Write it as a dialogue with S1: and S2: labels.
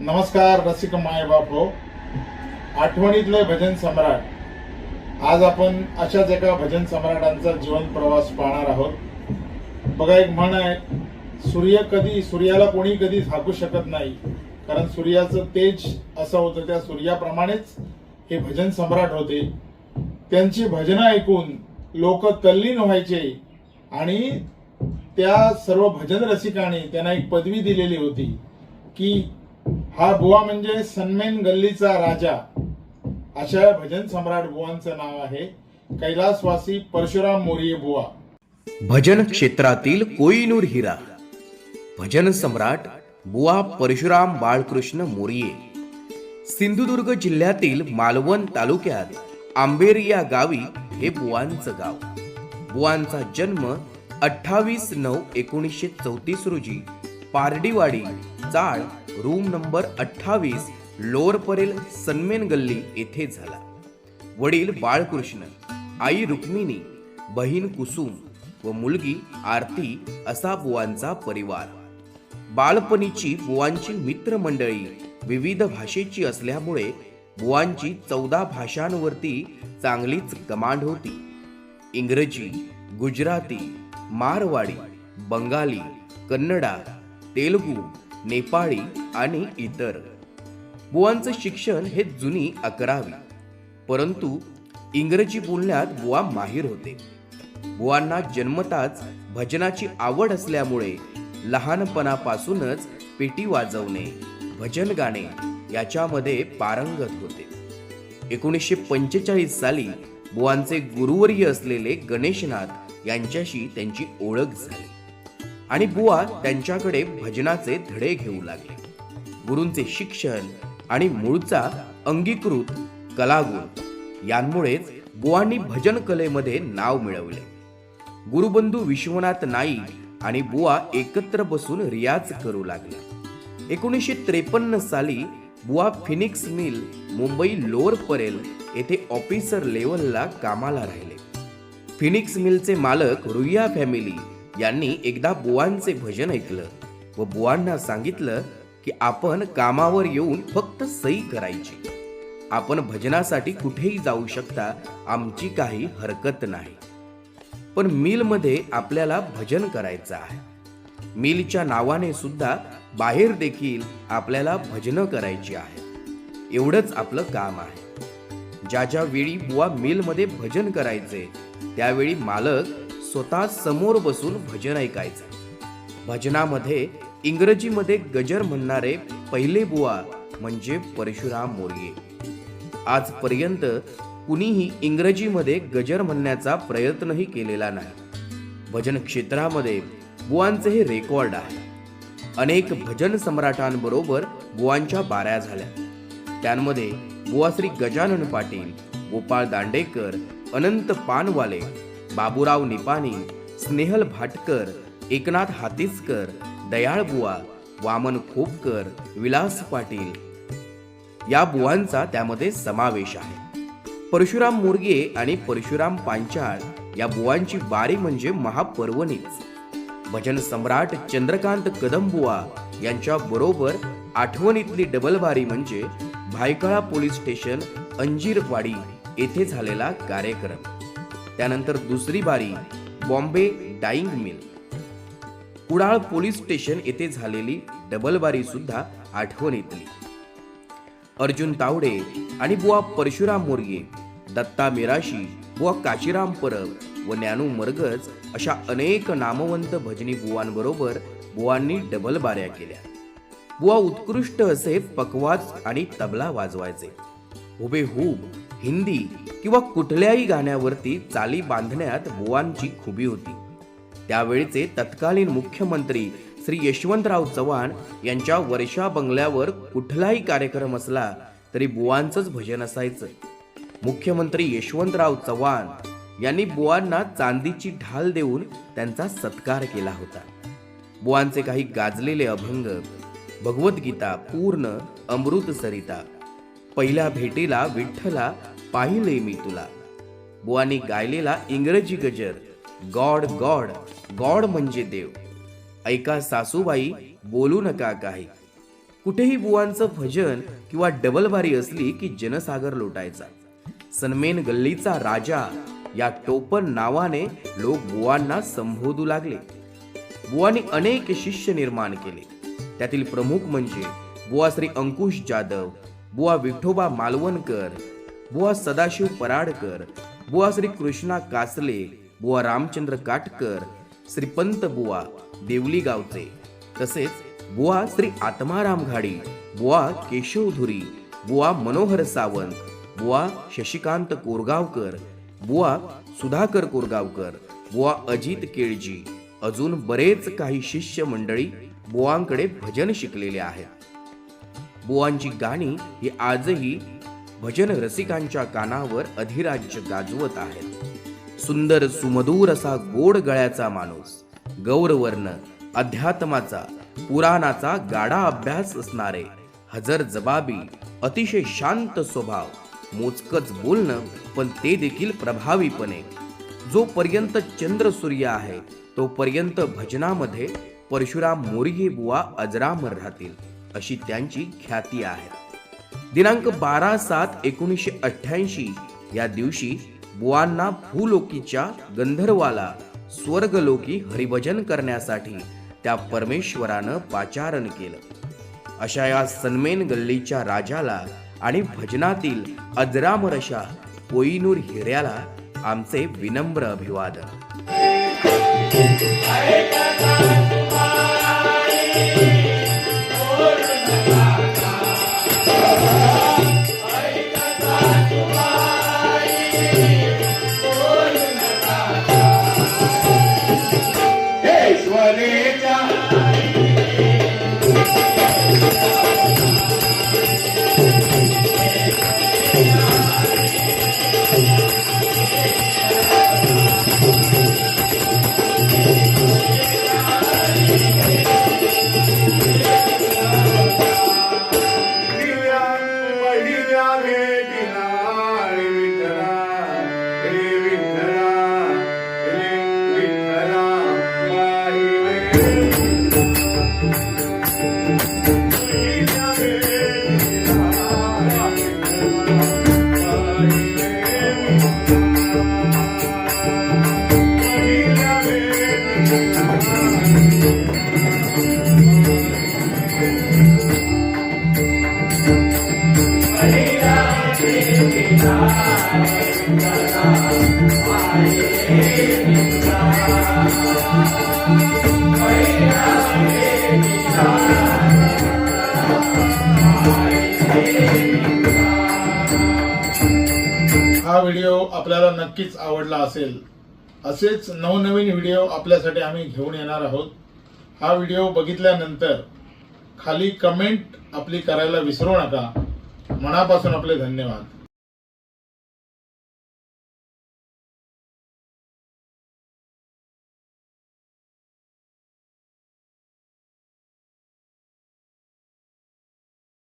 S1: नमस्कार रसिक माय बाप हो. आठवणीतले भजन सम्राट. आज आपण अशाच एका भजन सम्राटांचा जीवन प्रवास पाहणार आहोत. बघा एक म्हण आहे सूर्य कधी सूर्याला कोणी कधी झाकू शकत नाही. कारण सूर्याचं तेज असं होतं त्या सूर्याप्रमाणेच हे भजन सम्राट होते. त्यांची भजनं ऐकून लोक तल्लीन व्हायचे आणि त्या सर्व भजन रसिकांनी त्यांना एक पदवी दिलेली होती की हा बुवा म्हणजे सन्मेन गल्लीचा राजा. अशा भजन सम्राट बुवांचं नाव आहे. कैलासवासी परशुराम मोरिये बुवा.
S2: भजन क्षेत्रातील कोईनूर हिरा. भजन सम्राट बुवा परशुराम बाळकृष्ण मोरिये. सिंधुदुर्ग जिल्ह्यातील मालवण तालुक्यात आंबेर या गावी हे बुवांचं गाव. बुवांचा जन्म अठ्ठावीस नऊ एकोणीसशे चौतीस रोजी पारडीवाडी चाळ रूम नंबर अठ्ठावीस लोअर परेल सन्मेन गल्ली येथे झाला. वडील बाळकृष्ण आई रुक्मिणी बहीण कुसुम व मुलगी आरती असा बुवांचा परिवार. बालपणीची बुवांची मित्रमंडळी विविध भाषेची असल्यामुळे बुवांची चौदा भाषांवरती चांगलीच कमांड होती. इंग्रजी गुजराती मारवाडी बंगाली कन्नडा तेलुगू नेपाळी आणि इतर. बुवांचं शिक्षण हे जुनी अकरावी. परंतु इंग्रजी बोलण्यात बुवा माहीर होते. बुवांना जन्मताच भजनाची आवड असल्यामुळे लहानपणापासूनच पेटी वाजवणे भजन गाणे याच्यामध्ये पारंगत होते. एकोणीसशे पंचेचाळीस साली बुवांचे गुरुवर्य असलेले गणेशनाथ यांच्याशी त्यांची ओळख झाली. आणि बुवा त्यांच्याकडे भजनाचे धडे घेऊ लागले. गुरूंचे शिक्षण आणि मूळचा अंगीकृत कलागुण यांमुळेच बुवांनी भजन कलेमध्ये नाव मिळवले. गुरुबंधू विश्वनाथ नाईक आणि बुवा एकत्र बसून रियाज करू लागले एकोणीसशे त्रेपन्न साली बुवा Phoenix mill Mumbai lower Parel येथे ऑफिसर लेवलला कामाला राहिले. फिनिक्स मिलचे मालक रुईया फॅमिली यांनी एकदा बुवांचे भजन ऐकलं व बुवांना सांगितलं की आपण कामावर येऊन फक्त सही करायची. आपण भजनासाठी कुठेही जाऊ शकता आमची काही हरकत नाही. पण मिलमध्ये आपल्याला भजन करायचं आहे. मिलच्या नावाने सुद्धा बाहेर देखील आपल्याला भजनं करायची आहे. एवढंच आपलं काम आहे. ज्या ज्या वेळी बुवा मिलमध्ये भजन करायचे त्यावेळी मालक स्वतः समोर बसून भजन ऐकायचं. भजनामध्ये इंग्रजीमध्ये गजर म्हणणारे पहिले बुवा म्हणजे परशुराम मोरगे. आजपर्यंत कुणीही इंग्रजीमध्ये गजर म्हणण्याचा प्रयत्नही केलेला नाही. भजन क्षेत्रामध्ये बुवांचे हे रेकॉर्ड आहे. अनेक भजन सम्राटांबरोबर बुवांच्या बाऱ्या झाल्या. त्यांमध्ये बुवा श्री गजानन पाटील गोपाळ दांडेकर अनंत पानवाले बाबूराव निपाणी स्नेहल भाटकर एकनाथ हातीसकर दयाळबुवा वामन खोपकर विलास पाटील. या बुवांचा त्यामध्ये समावेश आहे. परशुराम मोरगे आणि परशुराम पांचाळ या बुवांची बारी म्हणजे महापर्वणीच. भजन सम्राट चंद्रकांत कदमबुवा यांच्या बरोबर आठवणीतली डबलबारी म्हणजे भायखळा पोलीस स्टेशन अंजीरवाडी येथे झालेला कार्यक्रम. त्यानंतर दुसरी बारी Bombay dyeing mill. Kudal police station येथे झालेली डबलबारी सुद्धा आठवण येतली. अर्जुन तावडे आणि बुवा परशुराम मोर्गे दत्ता मिराशी बुवा काशीराम परब व ज्ञानू मरगज अशा अनेक नामवंत भजनी बुवांबरोबर बुवांनी डबल बाऱ्या केल्या. बुवा उत्कृष्ट असे पकवाज आणि तबला वाजवायचे. हुबेहूब हिंदी किंवा कुठल्याही गाण्यावरती चाली बांधण्यात बुवांची खुबी होती. त्यावेळचे तत्कालीन मुख्यमंत्री श्री यशवंतराव चव्हाण यांच्या वर्षा बंगल्यावर कुठलाही कार्यक्रम असला तरी बुवांचंच भजन असायचं. मुख्यमंत्री यशवंतराव चव्हाण यांनी बुवांना चांदीची ढाल देऊन त्यांचा सत्कार केला होता. बुवांचे काही गाजलेले अभंग भगवद्गीता पूर्ण अमृत सरिता पहिल्या भेटीला विठ्ठला पाहिले मी तुला. बुवानी गायलेला इंग्रजी गजर गॉड गॉड गॉड म्हणजे देव. ऐका सासूबाई बोलू नका काही. कुठेही बुवांचं भजन किंवा डबलबारी असली की जनसागर लोटायचा. सनमेन गल्लीचा राजा या टोपण नावाने लोक बुवांना संबोधू लागले. बुवांनी अनेक शिष्य निर्माण केले. त्यातील प्रमुख म्हणजे बुवा श्री अंकुश जाधव बुवा विठोबा मालवणकर बुवा सदाशिव पराडकर बुवा श्री कृष्णा कासले बुवा रामचंद्र काटकर श्रीपंत बुवा देवली गावचे तसेच बुवा श्री आत्माराम घाडी बुवा केशव धुरी बुवा मनोहर सावंत बुवा शशिकांत कोरगावकर बुवा सुधाकर कोरगावकर बुवा अजित केळजी अजून बरेच काही शिष्य मंडळी बुवांकडे भजन शिकलेले आहेत. बुवांची गाणी ही आजही भजन रसिकांच्या कानावर अधिराज्य गाजवत आहेत. सुंदर सुमधूर असा गोड गळ्याचा माणूस गौरवर्ण अध्यात्माचा पुराणाचा गाडा अभ्यास असणारे हजर जबाबी अतिशय शांत स्वभाव मोजकच बोलणं पण ते देखील प्रभावीपणे. जोपर्यंत चंद्र सूर्य आहे तोपर्यंत भजनामध्ये परशुराम मोरगी बुवा अजरामर राहतील. अशी त्यांची ख्याती आहे. दिनांक बारा सात एकोणीसशे अठ्ठ्याऐंशी या दिवशी बुवांना भूलोकीच्या गंधर्वाला स्वर्गलोकी हरिभजन करण्यासाठी त्या परमेश्वरानं पाचारण केलं. अशा या सन्मेन गल्लीच्या राजाला आणि भजनातील अजरामर अशा कोईनूर हिऱ्याला आमचे विनम्र अभिवादन.
S3: दिव्या
S1: हा व्हिडिओ आपल्याला नक्कीच आवडला असेल. असेच नवनवीन व्हिडिओ आपल्यासाठी आम्ही घेऊन येणार आहोत. हा व्हिडिओ बघितल्यानंतर खाली कमेंट आपली करायला विसरू नका. मनापासून आपले धन्यवाद.